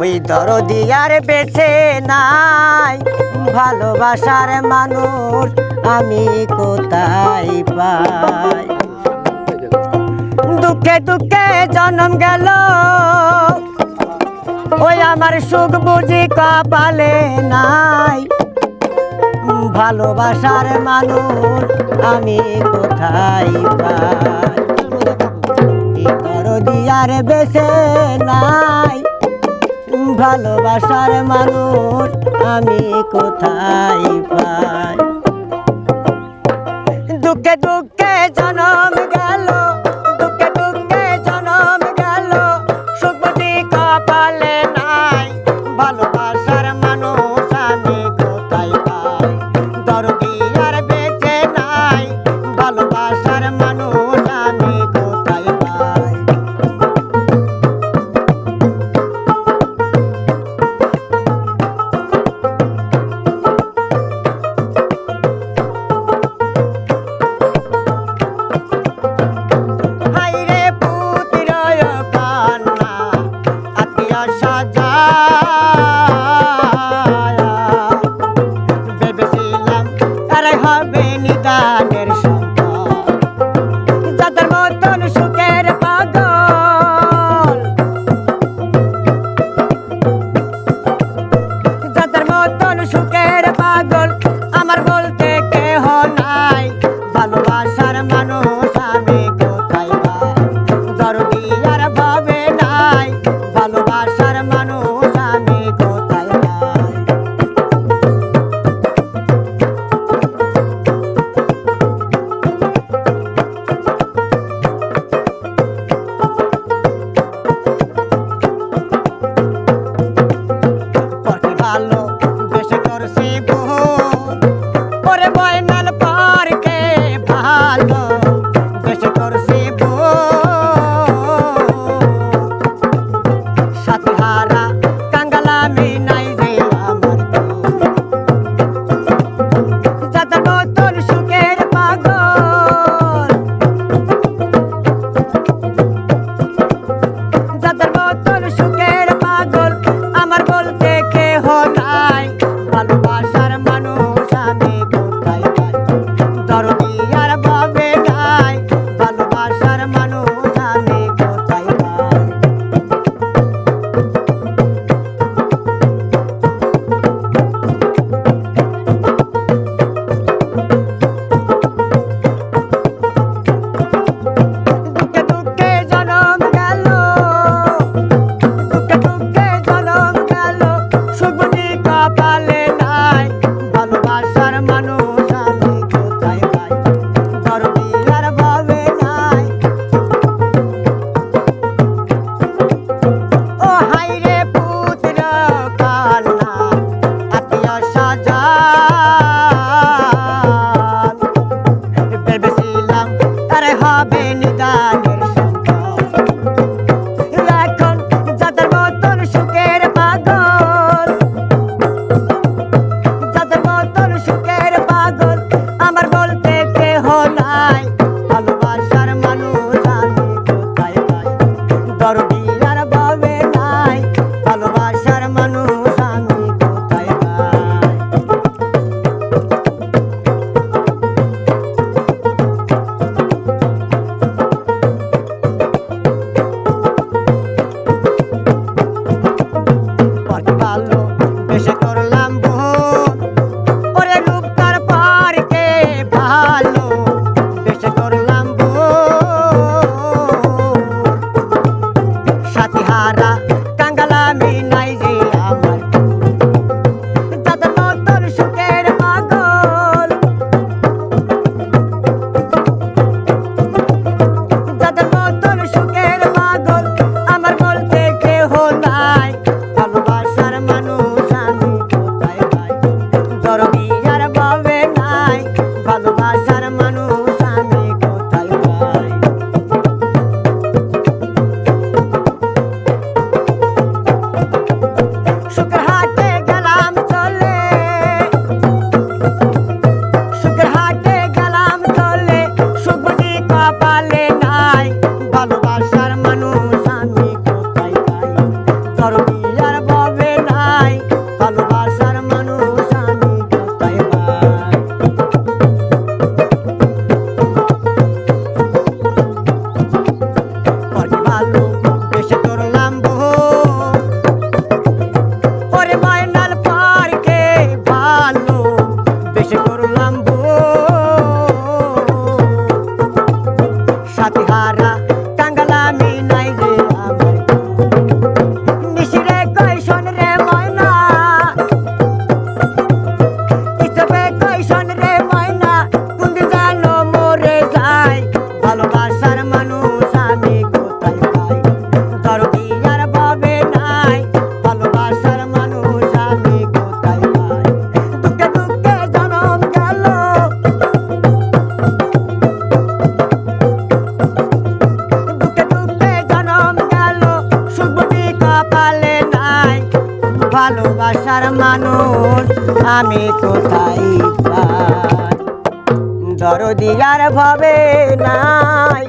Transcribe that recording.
ওই দরদি আর বেছে নাই। ভালোবাসার মানুষ আমি কোথায় পাই? দুঃখে দুঃখে জন্ম গেল। ওই আমার সুখ বুঝি কপালে নাই। ভালোবাসার মানুষ আমি কোথায় পাই? দিয়ার বেছে নাই। ভালোবাসার মানুষ, আমি কোথায় পাই? দুঃখে দুঃখে জনম গেল, দুঃখে দুঃখে জনম গেল সুখবতী কপালে নাই, ভালোবাসা হবে নিদানের সুখের আমার বলতে নাই। ভালোবাসার মানুষ আমি কোথায় দরদি আর ভাবে নাই। ভালোবাসার আমি কোথায় দরদিয়ার ভাবে নাই।